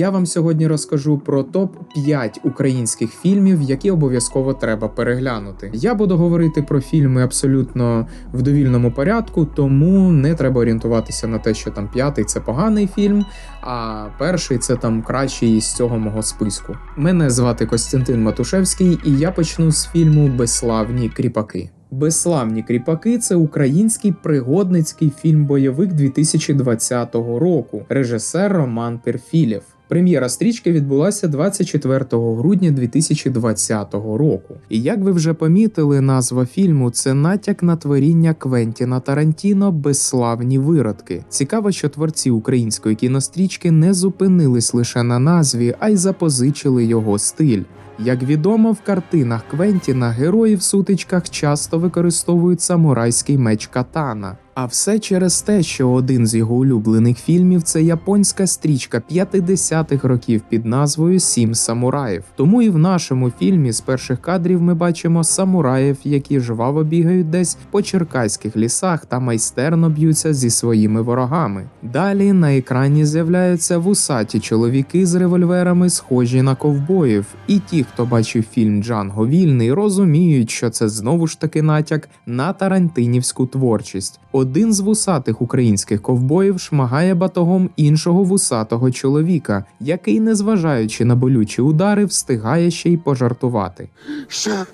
Я вам сьогодні розкажу про топ 5 українських фільмів, які обов'язково треба переглянути. Я буду говорити про фільми абсолютно в довільному порядку, тому не треба орієнтуватися на те, що там п'ятий це поганий фільм, а перший це там кращий із цього мого списку. Мене звати Костянтин Матушевський, і я почну з фільму Безславні кріпаки. Безславні кріпаки це український пригодницький фільм-бойовик 2020 року, режисер Роман Перфілєв. Прем'єра стрічки відбулася 24 грудня 2020 року. І як ви вже помітили, назва фільму це натяк на творіння Квентіна Тарантіно Безславні виродки. Цікаво, що творці української кінострічки не зупинились лише на назві, а й запозичили його стиль. Як відомо, в картинах Квентіна герої в сутичках часто використовують самурайський меч катана. А все через те, що один з його улюблених фільмів це японська стрічка 50-х років під назвою Сім самураїв. Тому і в нашому фільмі з перших кадрів ми бачимо самураїв, які жваво бігають десь по черкаських лісах та майстерно б'ються зі своїми ворогами. Далі на екрані з'являються вусаті чоловіки з револьверами, схожі на ковбоїв. І ті, хто бачив фільм Джанго Вільний, розуміють, що це знову ж таки натяк на тарантинівську творчість. Один з вусатих українських ковбоїв шмагає батогом іншого вусатого чоловіка, який, незважаючи на болючі удари, встигає ще й пожартувати. Ще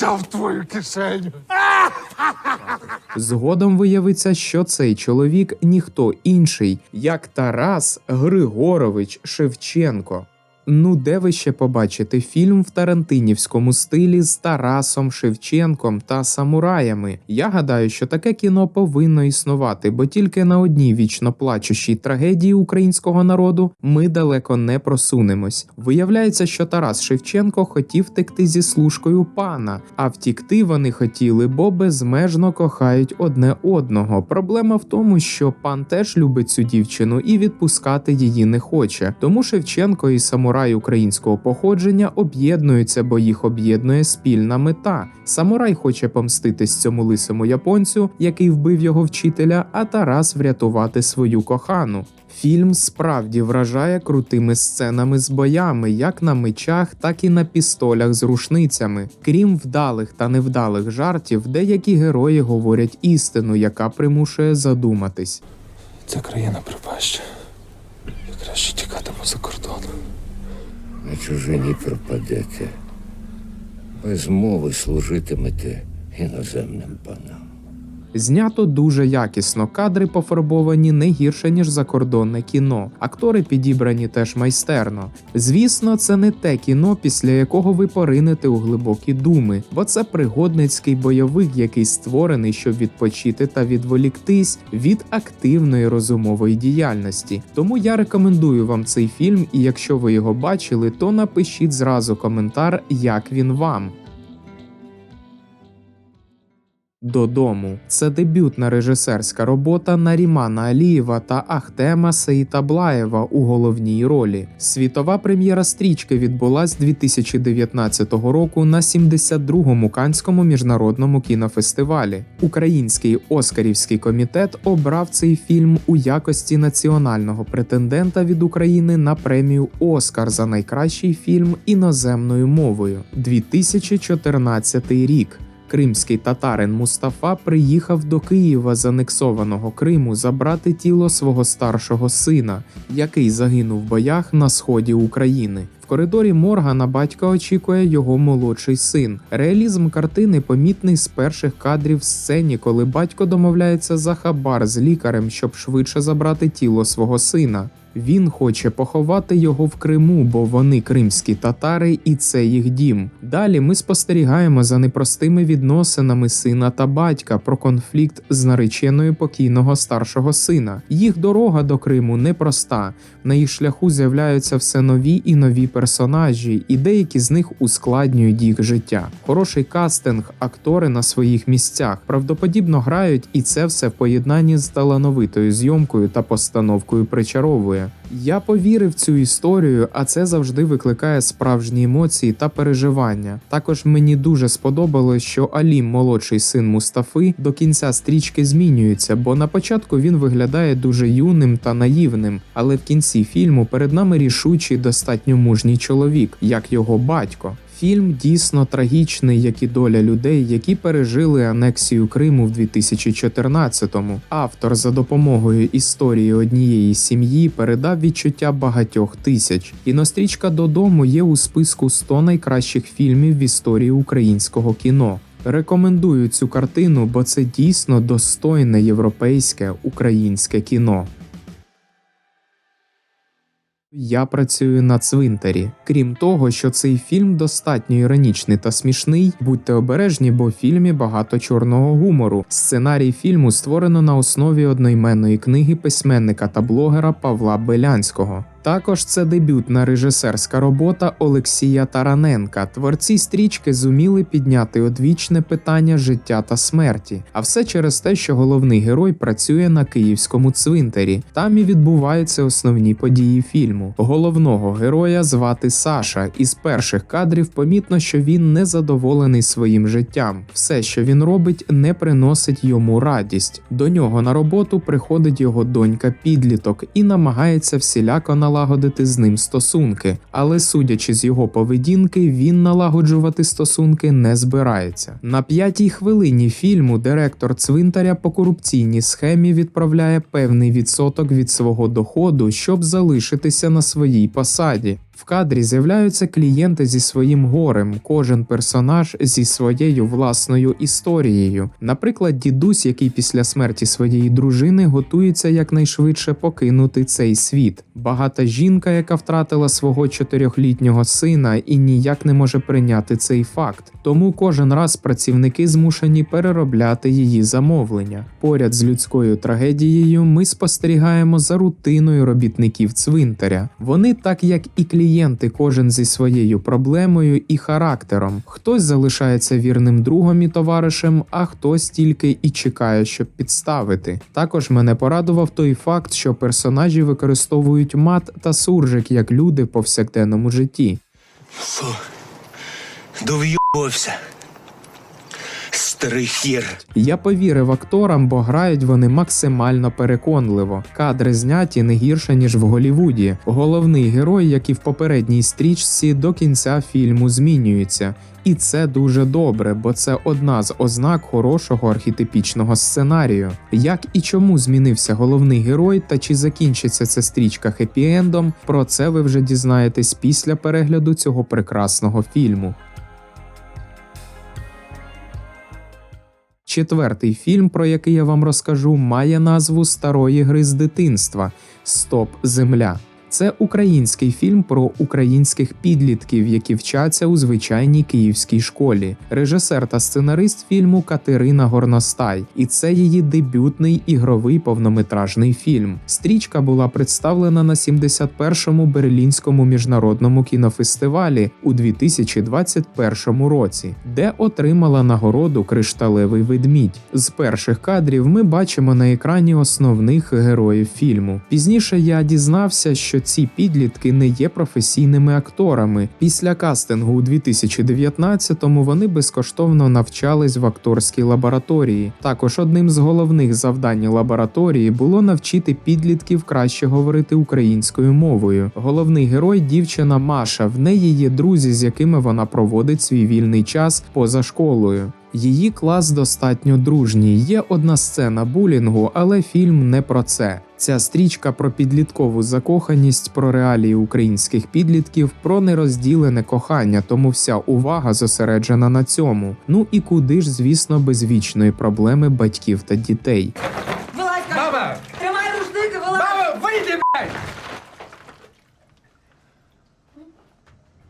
в твою кишеню. Згодом виявиться, що цей чоловік ніхто інший, як Тарас Григорович Шевченко. Ну, де ви ще побачите фільм в тарантинівському стилі з Тарасом Шевченком та самураями? Я гадаю, що таке кіно повинно існувати, бо тільки на одній вічно плачущій трагедії українського народу ми далеко не просунемось. Виявляється, що Тарас Шевченко хотів втекти зі служкою пана, а втікти вони хотіли, бо безмежно кохають одне одного. Проблема в тому, що пан теж любить цю дівчину і відпускати її не хоче. Тому Шевченко і самурай українського походження об'єднуються, бо їх об'єднує спільна мета. Самурай хоче помститись цьому лисому японцю, який вбив його вчителя, а Тарас врятувати свою кохану. Фільм справді вражає крутими сценами з боями, як на мечах, так і на пістолях з рушницями. Крім вдалих та невдалих жартів, деякі герої говорять істину, яка примушує задуматись. Це країна пропаща. Краще тікатиму за кордон. На чужині пропадете. Без мови служитимете іноземним панам. Знято дуже якісно, кадри пофарбовані не гірше ніж закордонне кіно. Актори підібрані теж майстерно. Звісно, це не те кіно, після якого ви поринете у глибокі думи, бо це пригодницький бойовик, який створений, щоб відпочити та відволіктись від активної розумової діяльності. Тому я рекомендую вам цей фільм, і якщо ви його бачили, то напишіть зразу коментар, як він вам. Додому це дебютна режисерська робота Нарімана Алієва та Ахтема Сеїтаблаєва у головній ролі. Світова прем'єра стрічки відбулась 2019 року на 72-му Канському міжнародному кінофестивалі. Український Оскарівський комітет обрав цей фільм у якості національного претендента від України на премію Оскар за найкращий фільм іноземною мовою 2014 рік. Кримський татарин Мустафа приїхав до Києва з анексованого Криму забрати тіло свого старшого сина, який загинув в боях на сході України. В коридорі морга на батька очікує його молодший син. Реалізм картини помітний з перших кадрів сцені, коли батько домовляється за хабар з лікарем, щоб швидше забрати тіло свого сина. Він хоче поховати його в Криму, бо вони кримські татари, і це їх дім. Далі ми спостерігаємо за непростими відносинами сина та батька про конфлікт з нареченою покійного старшого сина. Їх дорога до Криму непроста. На їх шляху з'являються все нові і нові персонажі, і деякі з них ускладнюють їх життя. Хороший кастинг, актори на своїх місцях правдоподібно грають, і це все в поєднанні з талановитою зйомкою та постановкою причаровує. Я повірив цю історію, а це завжди викликає справжні емоції та переживання. Також мені дуже сподобалось, що Алім, молодший син Мустафи, до кінця стрічки змінюється, бо на початку він виглядає дуже юним та наївним, але в кінці фільму перед нами рішучий достатньо мужній чоловік, як його батько. Фільм дійсно трагічний, як і доля людей, які пережили анексію Криму в 2014-му. Автор за допомогою історії однієї сім'ї передав відчуття багатьох тисяч. Кінострічка додому є у списку 100 найкращих фільмів в історії українського кіно. Рекомендую цю картину, бо це дійсно достойне європейське українське кіно. Я працюю на цвинтарі. Крім того, що цей фільм достатньо іронічний та смішний, будьте обережні, бо в фільмі багато чорного гумору. Сценарій фільму створено на основі одноіменної книги письменника та блогера Павла Белянського. Також це дебютна режисерська робота Олексія Тараненка. Творці стрічки зуміли підняти одвічне питання життя та смерті. А все через те, що головний герой працює на київському цвинтарі. Там і відбуваються основні події фільму. Головного героя звати Саша. Із перших кадрів помітно, що він не задоволений своїм життям. Все, що він робить, не приносить йому радість. До нього на роботу приходить його донька підліток і намагається всіляко налагодити з ним стосунки. Але судячи з його поведінки, він налагоджувати стосунки не збирається. На п'ятій хвилині фільму директор цвинтаря по корупційній схемі відправляє певний відсоток від свого доходу, щоб залишитися на своїй посаді. В кадрі з'являються клієнти зі своїм горем, кожен персонаж зі своєю власною історією. Наприклад, дідусь, який після смерті своєї дружини готується якнайшвидше покинути цей світ. Багата жінка, яка втратила свого чотирьохлітнього сина і ніяк не може прийняти цей факт. Тому кожен раз працівники змушені переробляти її замовлення. Поряд з людською трагедією ми спостерігаємо за рутиною робітників цвинтаря. Вони, так як і клієнти, кожен зі своєю проблемою і характером. Хтось залишається вірним другом і товаришем, а хтось тільки і чекає, щоб підставити. Також мене порадував той факт, що персонажі використовують мат та суржик як люди в повсякденному житті. Фу, довйобався. Старий хір. Я повірив акторам, бо грають вони максимально переконливо. Кадри зняті не гірше ніж в Голівуді. Головний герой, як і в попередній стрічці, до кінця фільму змінюється. І це дуже добре, бо це одна з ознак хорошого архетипічного сценарію. Як і чому змінився головний герой, та чи закінчиться ця стрічка хеппі-ендом, про це ви вже дізнаєтесь після перегляду цього прекрасного фільму. Четвертий фільм, про який я вам розкажу, має назву Старої гри з дитинства Стоп Земля. Це український фільм про українських підлітків, які вчаться у звичайній київській школі. Режисер та сценарист фільму Катерина Горностай, і це її дебютний ігровий повнометражний фільм. Стрічка була представлена на 71-му Берлінському міжнародному кінофестивалі у 2021 році, де отримала нагороду Кришталевий ведмідь. З перших кадрів ми бачимо на екрані основних героїв фільму. Пізніше я дізнався, що ці підлітки не є професійними акторами. Після кастингу у 2019-му вони безкоштовно навчались в акторській лабораторії. Також одним з головних завдань лабораторії було навчити підлітків краще говорити українською мовою. Головний герой дівчина Маша. В неї є друзі, з якими вона проводить свій вільний час поза школою. Її клас достатньо дружній. Є одна сцена булінгу, але фільм не про це. Ця стрічка про підліткову закоханість, про реалії українських підлітків, про нерозділене кохання, тому вся увага зосереджена на цьому. Ну і куди ж, звісно, без вічної проблеми батьків та дітей.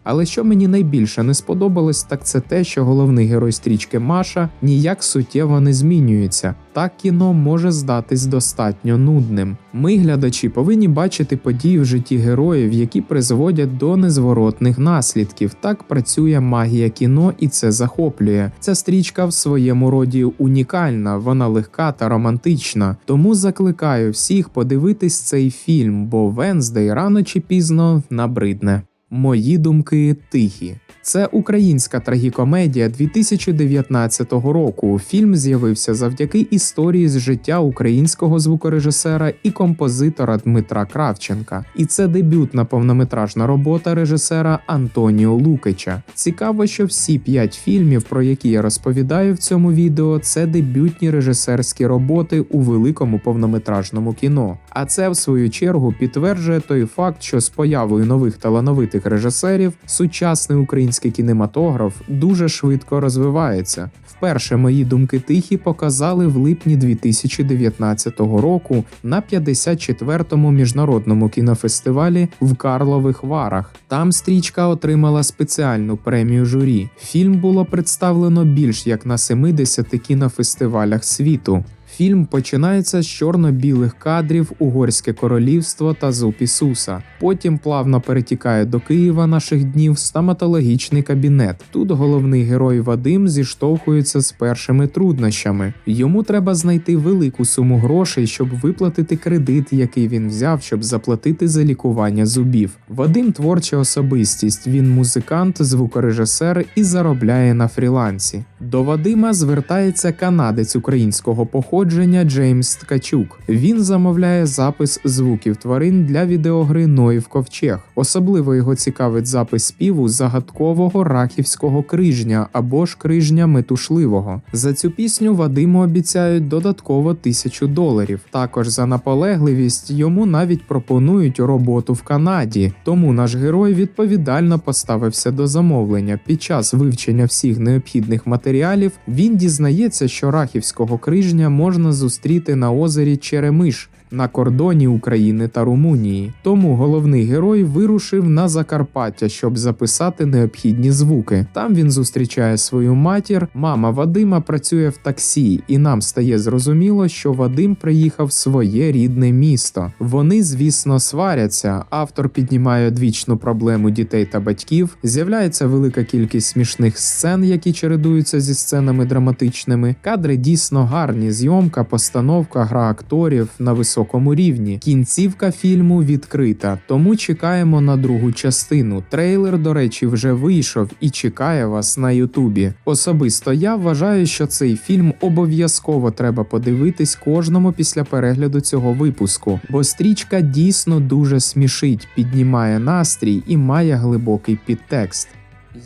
Але що мені найбільше не сподобалось, так це те, що головний герой стрічки Маша ніяк суттєво не змінюється. Так кіно може здатись достатньо нудним. Ми, глядачі, повинні бачити події в житті героїв, які призводять до незворотних наслідків. Так працює магія кіно, і це захоплює. Ця стрічка в своєму роді унікальна, вона легка та романтична. Тому закликаю всіх подивитись цей фільм, бо Венздей рано чи пізно набридне. Мої думки тихі. Це українська трагікомедія 2019 року. Фільм з'явився завдяки історії з життя українського звукорежисера і композитора Дмитра Кравченка. І це дебютна повнометражна робота режисера Антоніо Лукича. Цікаво, що всі п'ять фільмів, про які я розповідаю в цьому відео, це дебютні режисерські роботи у великому повнометражному кіно. А це, в свою чергу, підтверджує той факт, що з появою нових талановитих режисерів сучасний український кінематограф дуже швидко розвивається. Вперше мої думки тихі показали в липні 2019 року на 54-му міжнародному кінофестивалі в Карлових Варах. Там стрічка отримала спеціальну премію журі. Фільм було представлено більш як на 70 кінофестивалях світу. Фільм починається з чорно-білих кадрів Угорське королівство та зуб Ісуса. Потім плавно перетікає до Києва наших днів стоматологічний кабінет. Тут головний герой Вадим зіштовхується з першими труднощами. Йому треба знайти велику суму грошей, щоб виплатити кредит, який він взяв, щоб заплатити за лікування зубів. Вадим творча особистість. Він музикант, звукорежисер і заробляє на фрілансі. До Вадима звертається канадець українського походження Джеймс Ткачук. Він замовляє запис звуків тварин для відеогри Ноїв Ковчег. Особливо його цікавить запис співу загадкового рахівського крижня або ж крижня метушливого. За цю пісню Вадиму обіцяють додатково тисячу доларів. Також за наполегливість йому навіть пропонують роботу в Канаді. Тому наш герой відповідально поставився до замовлення. Під час вивчення всіх необхідних матеріалів він дізнається, що рахівського крижня можна зустріти на озері Черемиш. На кордоні України та Румунії, тому головний герой вирушив на Закарпаття, щоб записати необхідні звуки. Там він зустрічає свою матір. Мама Вадима працює в таксі, і нам стає зрозуміло, що Вадим приїхав в своє рідне місто. Вони, звісно, сваряться. Автор піднімає одвічну проблему дітей та батьків. З'являється велика кількість смішних сцен, які чередуються зі сценами драматичними. Кадри дійсно гарні. Зйомка, постановка, гра акторів на високому рівні. Кінцівка фільму відкрита, тому чекаємо на другу частину. Трейлер, до речі, вже вийшов і чекає вас на Ютубі. Особисто я вважаю, що цей фільм обов'язково треба подивитись кожному після перегляду цього випуску, бо стрічка дійсно дуже смішить, піднімає настрій і має глибокий підтекст.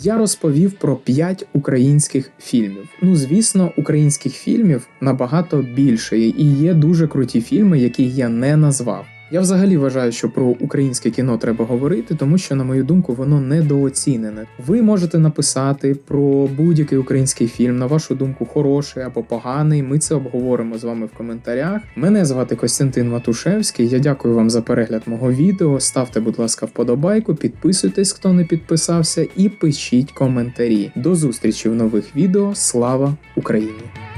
Я розповів про 5 українських фільмів. Ну, звісно, українських фільмів набагато більше, і є дуже круті фільми, які я не назвав. Я взагалі вважаю, що про українське кіно треба говорити, тому що, на мою думку, воно недооцінене. Ви можете написати про будь-який український фільм, на вашу думку, хороший або поганий. Ми це обговоримо з вами в коментарях. Мене звати Костянтин Матушевський. Я дякую вам за перегляд мого відео. Ставте, будь ласка, вподобайку, підписуйтесь, хто не підписався, і пишіть коментарі. До зустрічі в нових відео. Слава Україні!